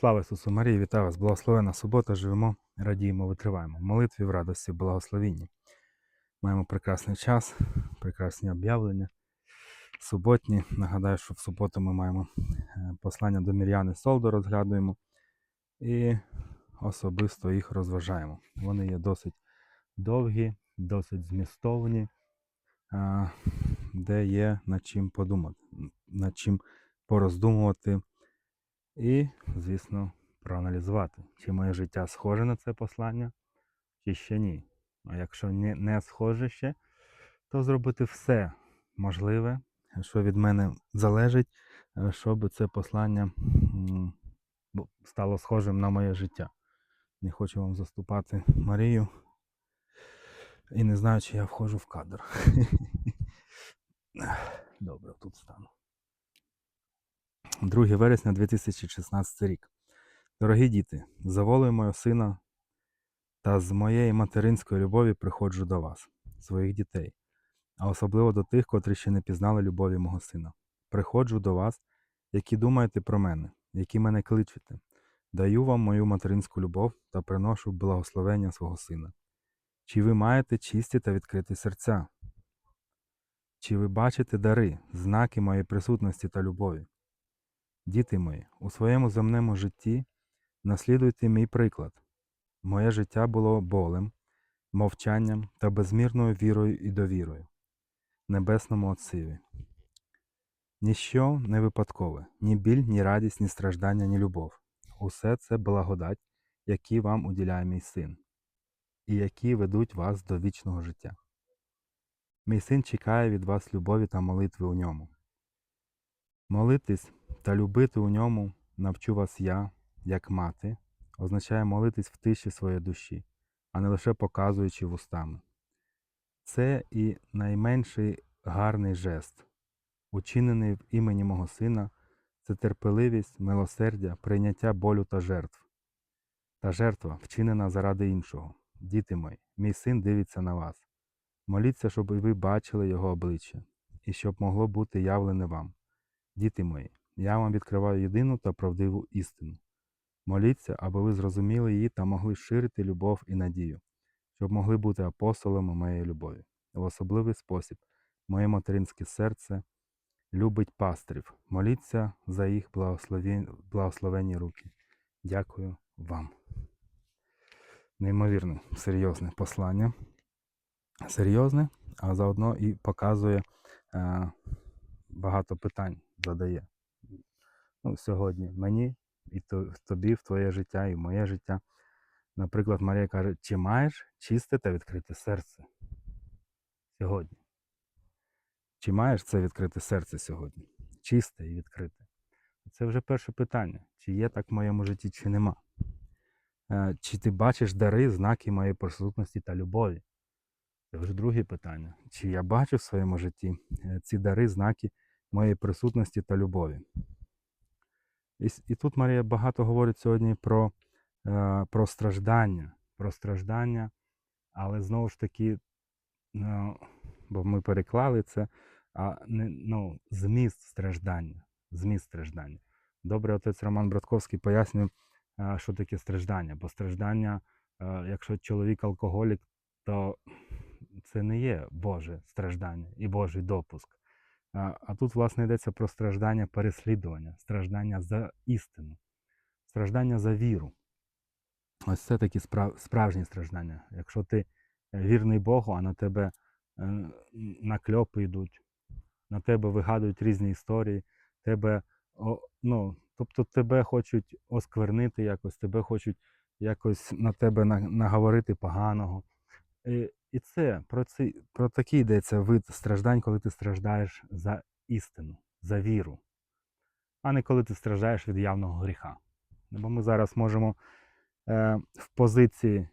Слава Ісусу Марії, вітаю вас! Благословена субота, живемо, радіємо, витриваємо. В молитві, в радості, в благословінні. Маємо прекрасний час, прекрасні об'явлення. Суботні. Нагадаю, що в суботу ми маємо е, послання до Мір'яни Солдо розглядуємо і особисто їх розважаємо. Вони є досить довгі, досить змістовні, де є над чим подумати, над чим пороздумувати і, звісно, проаналізувати, чи моє життя схоже на це послання, чи ще ні. А якщо не, схоже ще, то зробити все можливе, що від мене залежить, е, щоб це послання стало схожим на моє життя. Не хочу вам заступати Марію. І не знаю, чи я входжу в кадр. Добре, тут стану. 2 вересня 2016 рік. Дорогі діти, за волею мого сина та з моєї материнської любові приходжу до вас, своїх дітей, а особливо до тих, котрі ще не пізнали любові мого сина. Приходжу до вас, які думаєте про мене, які мене кличете. Даю вам мою материнську любов та приношу благословення свого сина. Чи ви маєте чисті та відкриті серця? Чи ви бачите дари, знаки моєї присутності та любові? Діти мої, у своєму земному житті наслідуйте мій приклад. Моє життя було болем, мовчанням та безмірною вірою і довірою, Небесному Отцеві. Ніщо не випадкове, ні біль, ні радість, ні страждання, ні любов. Усе це благодать, які вам уділяє мій син, і які ведуть вас до вічного життя. Мій син чекає від вас любові та молитви у ньому. Молитись та любити у ньому навчу вас я, як мати, означає молитись в тиші своєї душі, а не лише показуючи вустами. Це і найменший гарний жест, учинений в імені мого сина, це терпеливість, милосердя, прийняття болю та жертв. Та жертва вчинена заради іншого. Діти мої, мій син дивиться на вас. Моліться, щоб і ви бачили його обличчя, і щоб могло бути явлене вам. Діти мої, я вам відкриваю єдину та правдиву істину. Моліться, аби ви зрозуміли її та могли ширити любов і надію, щоб могли бути апостолами моєї любові. В особливий спосіб моє материнське серце любить пастрів. Моліться за їх благословен... благословенні руки. Дякую вам. Неймовірне, серйозне послання. Серйозне, а заодно і показує е, багато питань задає. Ну, сьогодні мені і тобі в твоє життя, і в моє життя. Наприклад, Марія каже, чи маєш чисте та відкрите серце сьогодні? Чи маєш це відкрите серце сьогодні? Чисте і відкрите? Це вже перше питання. Чи є так в моєму житті, чи нема? Е, Чи ти бачиш дари, знаки моєї присутності та любові? Це вже друге питання. Чи я бачу в своєму житті е, ці дари, знаки моєї присутності та любові? І, і тут Марія багато говорить сьогодні про, е, про страждання, про страждання, але знову ж таки, ну, бо ми переклали це, а не, ну, зміст страждання. Зміст страждання. Добре, отець Роман Братковський пояснює, е, що таке страждання. Бо страждання, е, якщо чоловік алкоголік, то це не є Боже страждання і Божий допуск. А, тут, власне, йдеться про страждання переслідування, страждання за істину, страждання за віру. Ось це такі справ- справжні страждання. Якщо ти е, вірний Богу, а на тебе е, накльопи йдуть, на тебе вигадують різні історії, тебе, ну, тобто тебе хочуть осквернити якось, тебе хочуть якось на тебе на- наговорити поганого. І, і це про, ці, про такий йдеться вид страждань, коли ти страждаєш за істину, за віру, а не коли ти страждаєш від явного гріха. Бо ми зараз можемо е, в позиції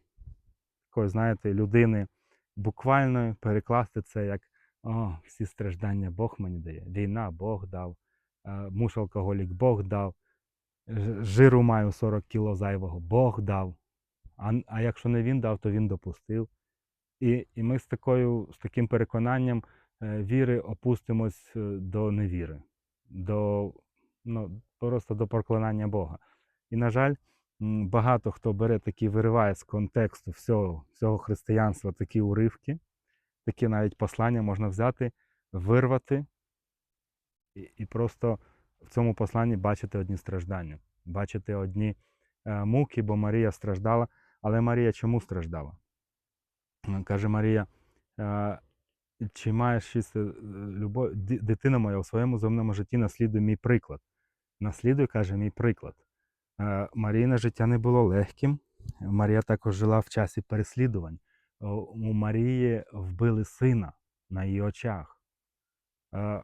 такої, знаєте, людини буквально перекласти це як о, всі страждання Бог мені дає. Війна Бог дав, е, муж алкоголік Бог дав, жиру маю 40 кіло зайвого, Бог дав. А, а якщо не він дав, то він допустив. І, і ми з, такою, з таким переконанням е, віри опустимось е, до невіри, до, ну, просто до проклинання Бога. І, на жаль, багато хто бере такі, вириває з контексту всього, всього християнства такі уривки, такі навіть послання можна взяти, вирвати і, і просто в цьому посланні бачити одні страждання, бачити одні е, муки, бо Марія страждала. Але Марія чому страждала? Е, Каже Марія, е, чи маєш чисте любов, дитина моя у своєму земному житті наслідуй мій приклад. Наслідуй, каже, мій приклад. Е, Марійне життя не було легким. Марія також жила в часі переслідувань. У Марії вбили сина на її очах. Е,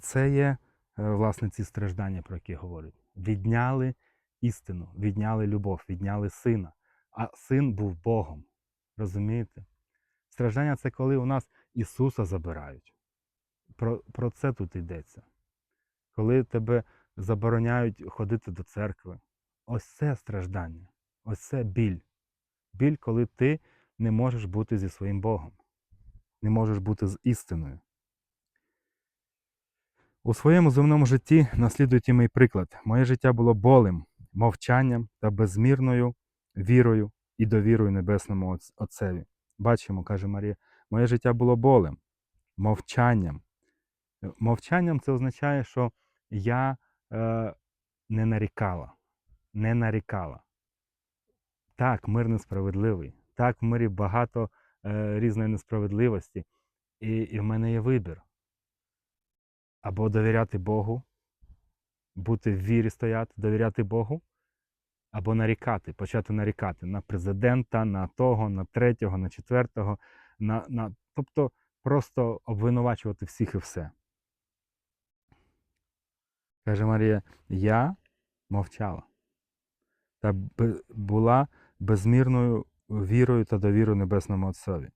Це є, е, власне, ці страждання, про які говорять. Відняли істину, відняли любов, відняли сина. А син був Богом. Розумієте? Страждання це коли у нас Ісуса забирають. Про, про це тут йдеться. Коли тебе забороняють ходити до церкви. Ось це страждання, ось це біль. Біль, коли ти не можеш бути зі своїм Богом, не можеш бути з істиною. У своєму земному житті наслідуйте мій приклад. Моє життя було болем, мовчанням та безмірною вірою і довірою Небесному Отцеві. Бачимо, каже Марія, моє життя було болем, мовчанням. Е, Мовчанням це означає, що я е, не нарікала, не нарікала. Так, мир несправедливий. Так, в мирі багато е, різної несправедливості. І, і в мене є вибір. Або довіряти Богу, бути в вірі стояти, довіряти Богу, або нарікати, почати нарікати на президента, на того, на третього, на четвертого, на, на, тобто просто обвинувачувати всіх і все. Каже Марія, я мовчала та була безмірною вірою та довірою Небесному Отцові.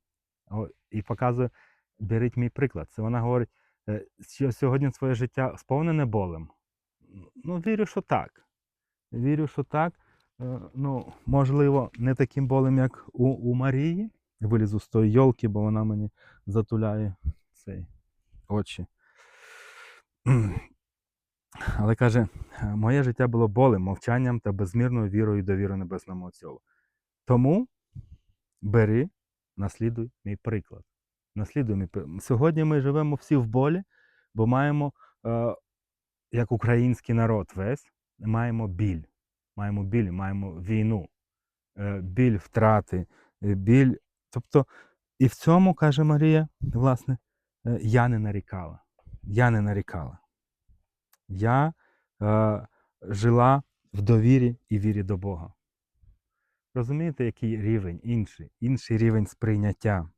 І показує, беріть мій приклад. Це вона говорить, е, що сьогодні своє життя сповнене болем. Ну, вірю, що так. Вірю, що так. Е, Ну, можливо, не таким болем, як у, у Марії. Вилізу з тої йолки, бо вона мені затуляє цей очі. Але каже, «Е, моє життя було болем, мовчанням та безмірною вірою і довірою Небесному Отцю. Тому бери, наслідуй мій приклад. Наслідуй мій приклад. Сьогодні ми живемо всі в болі, бо маємо, е, як український народ весь, маємо біль. Маємо біль, маємо війну, е, біль втрати, е, біль. Тобто, і в цьому, каже Марія, власне, е, я не нарікала. Я не нарікала. Я е, жила в довірі і вірі до Бога. Розумієте, який рівень інший, інший рівень сприйняття.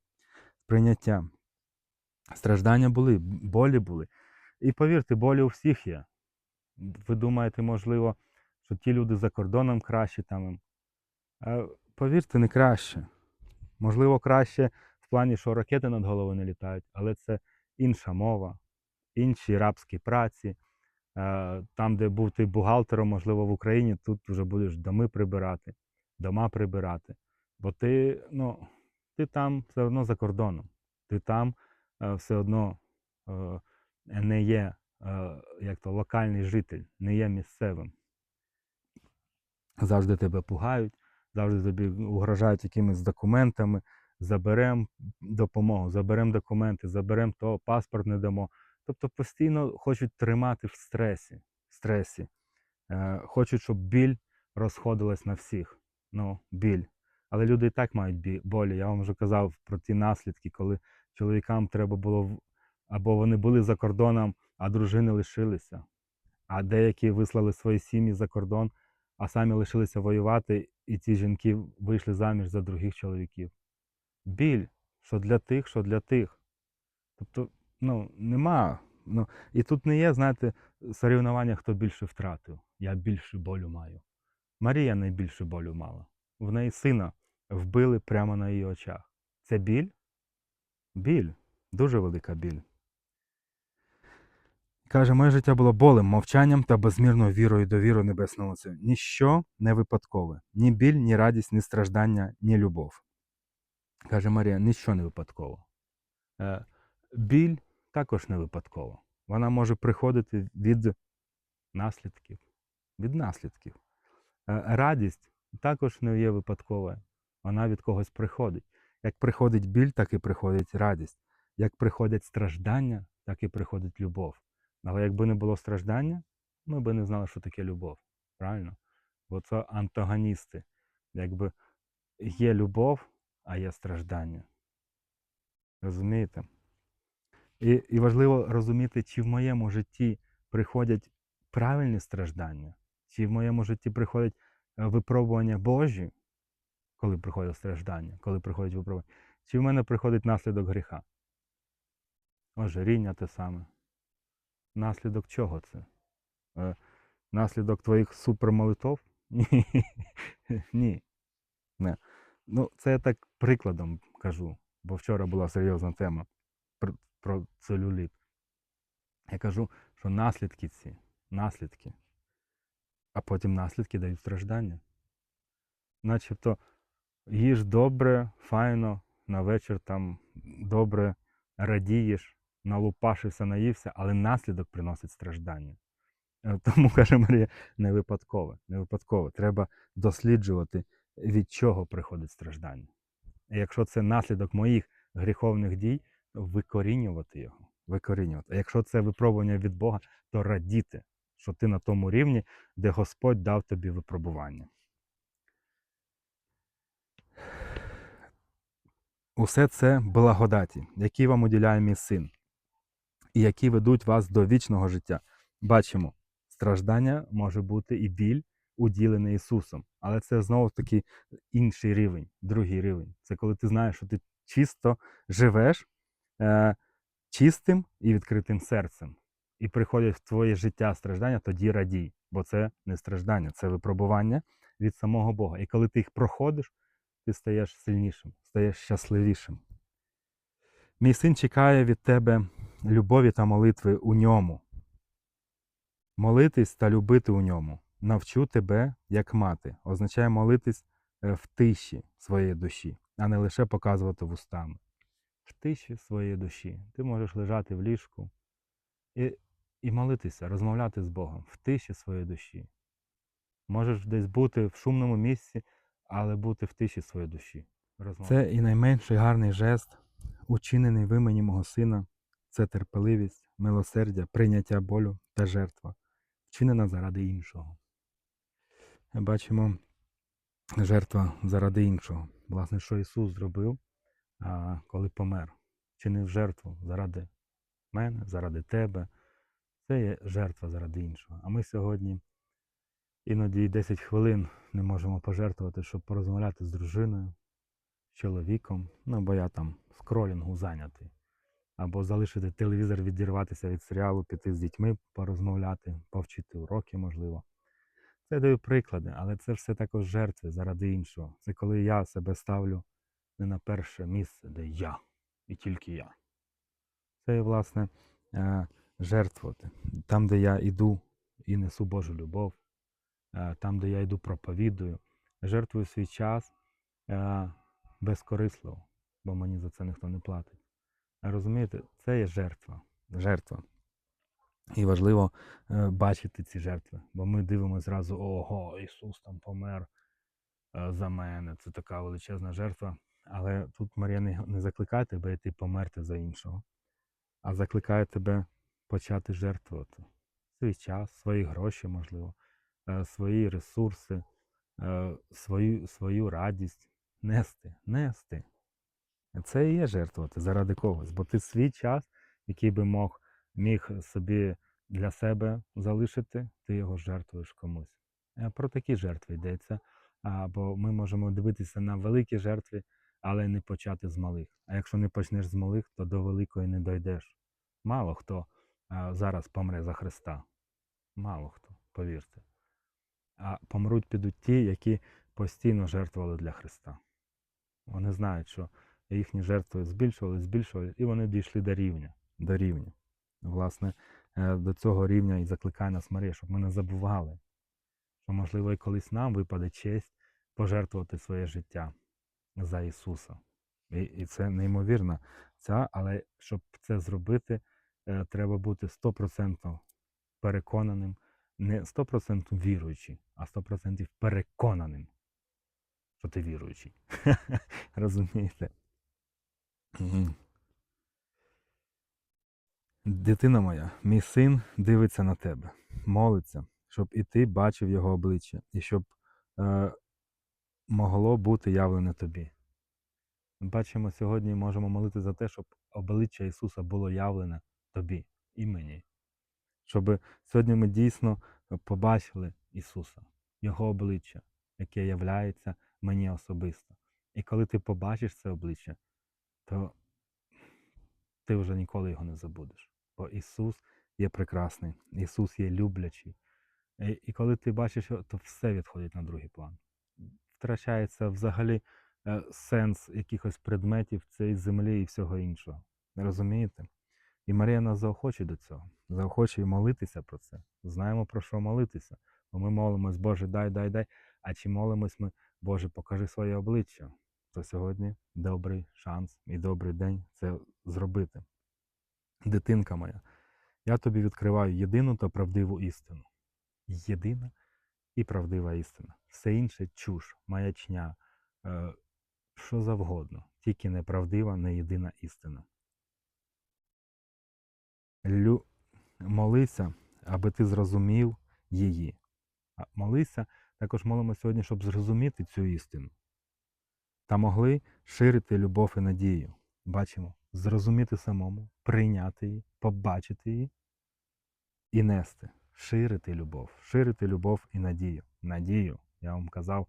сприйняття. Страждання були, болі були. І повірте, болі у всіх є. Ви думаєте, можливо, що ті люди за кордоном кращі там. А повірте, не краще. Можливо, краще в плані, що ракети над головою не літають, але це інша мова, інші рабські праці. Е, Там, де був ти бухгалтером, можливо, в Україні, тут вже будеш доми прибирати, дома прибирати. Бо ти, ну, ти там все одно за кордоном. Ти там е, все одно е, не є е, як то локальний житель, не є місцевим. Завжди тебе пугають, завжди тобі угрожають якимись документами. Заберемо допомогу, заберемо документи, заберемо того, паспорт не дамо. Тобто постійно хочуть тримати в стресі. стресі. Е, хочуть, щоб біль розходилась на всіх. Ну, біль. Але люди і так мають болі. Я вам вже казав про ті наслідки, коли чоловікам треба було в- або вони були за кордоном, а дружини лишилися. А деякі вислали свої сім'ї за кордон, а самі лишилися воювати, і ці жінки вийшли заміж за других чоловіків. Біль, що для тих, що для тих. Тобто, ну, нема. Ну, і тут не є, знаєте, соревнування, хто більше втратив. Я більше болю маю. Марія найбільше болю мала. В неї сина вбили прямо на її очах. Це біль? Біль. Дуже велика біль. Каже, моє життя було болем, мовчанням та безмірною вірою і довірою Небесного Отця. Ніщо не випадкове. Ні біль, ні радість, ні страждання, ні любов. Каже Марія, ніщо не випадково. Е, біль також не випадково. Вона може приходити від наслідків. Від наслідків. Е, Радість також не є випадковою. Вона від когось приходить. Як приходить біль, так і приходить радість. Як приходять страждання, так і приходить любов. Але якби не було страждання, ми б не знали, що таке любов. Правильно? Бо це антагоністи. Якби є любов, а є страждання. Розумієте? І, і важливо розуміти, чи в моєму житті приходять правильні страждання, чи в моєму житті приходять е, випробування Божі, коли приходять страждання, коли приходять випробування, чи в мене приходить наслідок гріха. Ожиріння те саме. Наслідок чого це? Е, Наслідок твоїх супермолитов? Ні. Не. Ну, це я так прикладом кажу, бо вчора була серйозна тема про целюліт. Я кажу, що наслідки ці, наслідки, а потім наслідки дають страждання. Начебто їж добре, файно, на вечір там добре радієш, налупашився, наївся, але наслідок приносить страждання. Е, Тому, каже Марія, не випадково. Не випадково. Треба досліджувати, від чого приходить страждання. І якщо це наслідок моїх гріховних дій, то викорінювати його. Викорінювати. А якщо це випробування від Бога, то радіти, що ти на тому рівні, де Господь дав тобі випробування. Усе це благодаті, які вам уділяє мій син, і які ведуть вас до вічного життя. Бачимо, страждання може бути і біль, уділений Ісусом. Але це знову таки інший рівень, другий рівень. Це коли ти знаєш, що ти чисто живеш е, чистим і відкритим серцем. І приходять в твоє життя страждання, тоді радій. Бо це не страждання, це випробування від самого Бога. І коли ти їх проходиш, ти стаєш сильнішим, стаєш щасливішим. Мій син чекає від тебе любові та молитви у ньому. Молитись та любити у ньому. Навчу тебе, як мати, означає молитись е, в тиші своєї душі, а не лише показувати вустами. В тиші своєї душі. Ти можеш лежати в ліжку і, і молитися, розмовляти з Богом в тиші своєї душі. Можеш десь бути в шумному місці, але бути в тиші своєї душі. Це і найменший гарний жест, учинений в імені мого сина, це терпеливість, милосердя, прийняття болю та жертва, вчинена заради іншого. Бачимо жертва заради іншого. Власне, що Ісус зробив, коли помер. Чинив жертву заради мене, заради тебе. Це є жертва заради іншого. А ми сьогодні іноді 10 хвилин не можемо пожертвувати, щоб порозмовляти з дружиною, чоловіком, ну бо я там скролінгу зайнятий. Або залишити телевізор, відірватися від серіалу, піти з дітьми, порозмовляти, повчити уроки, можливо. Це даю приклади, але це все також жертви заради іншого. Це коли я себе ставлю не на перше місце, де я і тільки я. Це власне, е, жертвувати. Там, де я йду і несу Божу любов, е, там, де я йду проповідую, жертвую свій час е, безкорисливо, бо мені за це ніхто не платить. Розумієте, це є жертва. жертва. І важливо е, бачити ці жертви, бо ми дивимося зразу, ого, Ісус там помер е, за мене. Це така величезна жертва. Але тут Марія не, закликає тебе йти померти за іншого, а закликає тебе почати жертвувати свій час, свої гроші, можливо, е, свої ресурси, свою, свою радість нести, нести. Це і є жертвувати заради когось, бо ти свій час, який би мог міг собі для себе залишити, ти його жертвуєш комусь. Е, Про такі жертви йдеться. Бо ми можемо дивитися на великі жертви, але не почати з малих. А якщо не почнеш з малих, то до великої не дойдеш. Мало хто зараз помре за Христа. Мало хто, повірте. А помруть підуть ті, які постійно жертвували для Христа. Вони знають, що їхні жертви збільшували, збільшували, і вони дійшли до рівня. До рівня. Власне, е, до цього рівня і закликає нас Марія, щоб ми не забували, що, можливо, і колись нам випаде честь пожертвувати своє життя за Ісуса. І, і це неймовірно. Ця, але щоб це зробити, е, треба бути стопроцентно переконаним не 100% віруючий, а 100% переконаним, що ти віруючий. Розумієте? Мгм. Дитина моя, мій син дивиться на тебе, молиться, щоб і ти бачив його обличчя, і щоб е, могло бути явлене тобі. Ми бачимо сьогодні, можемо молити за те, щоб обличчя Ісуса було явлене тобі і мені. Щоб сьогодні ми дійсно побачили Ісуса, Його обличчя, яке являється мені особисто. І коли ти побачиш це обличчя, то ти вже ніколи його не забудеш. Бо Ісус є прекрасний, Ісус є люблячий. І, коли ти бачиш то все відходить на другий план. Втрачається взагалі е, сенс якихось предметів цієї землі і всього іншого. Розумієте? І Марія нас заохочує до цього, заохочує молитися про це. Знаємо про що молитися. Бо ми молимось, Боже, дай, дай, дай. А чи молимось ми, Боже, покажи своє обличчя, то сьогодні добрий шанс і добрий день це зробити. Дитинка моя, я тобі відкриваю єдину та правдиву істину. Єдина і правдива істина. Все інше чуш, маячня, е, що завгодно, тільки неправдива, не єдина істина. Лю... Молися, аби ти зрозумів її. Молися, також молимо сьогодні, щоб зрозуміти цю істину. Та могли ширити любов і надію. Бачимо, зрозуміти самому, прийняти її, побачити її і нести, ширити любов, ширити любов і надію. Надію, я вам казав,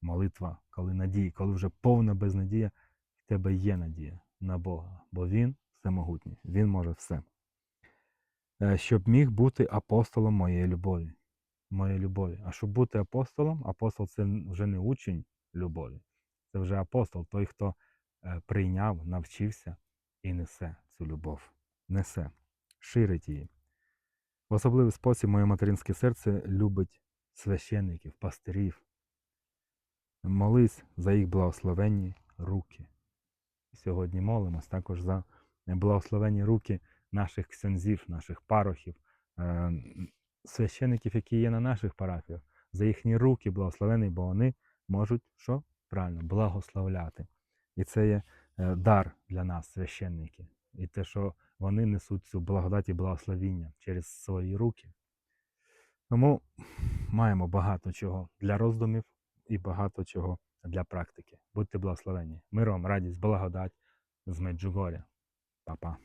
молитва, коли надія, коли вже повна безнадія, в тебе є надія на Бога, бо Він всемогутній, Він може все. Е, Щоб міг бути апостолом моєї любові. Моєї любові. А щоб бути апостолом, апостол це вже не учень любові. Це вже апостол, той, хто е, прийняв, навчився і несе цю любов. Несе, ширить її. В особливий спосіб моє материнське серце любить священників, пастирів. Молись за їх благословенні руки. Сьогодні молимось також за благословенні руки наших ксьонзів, наших парохів, е, священиків, які є на наших парафіях, за їхні руки благословені, бо вони можуть що? Правильно, благословляти. І це є е, дар для нас, священники. І те, що вони несуть цю благодать і благословіння через свої руки. Тому маємо багато чого для роздумів і багато чого для практики. Будьте благословені. Миром, радість, благодать з Меджугоря. Па-па.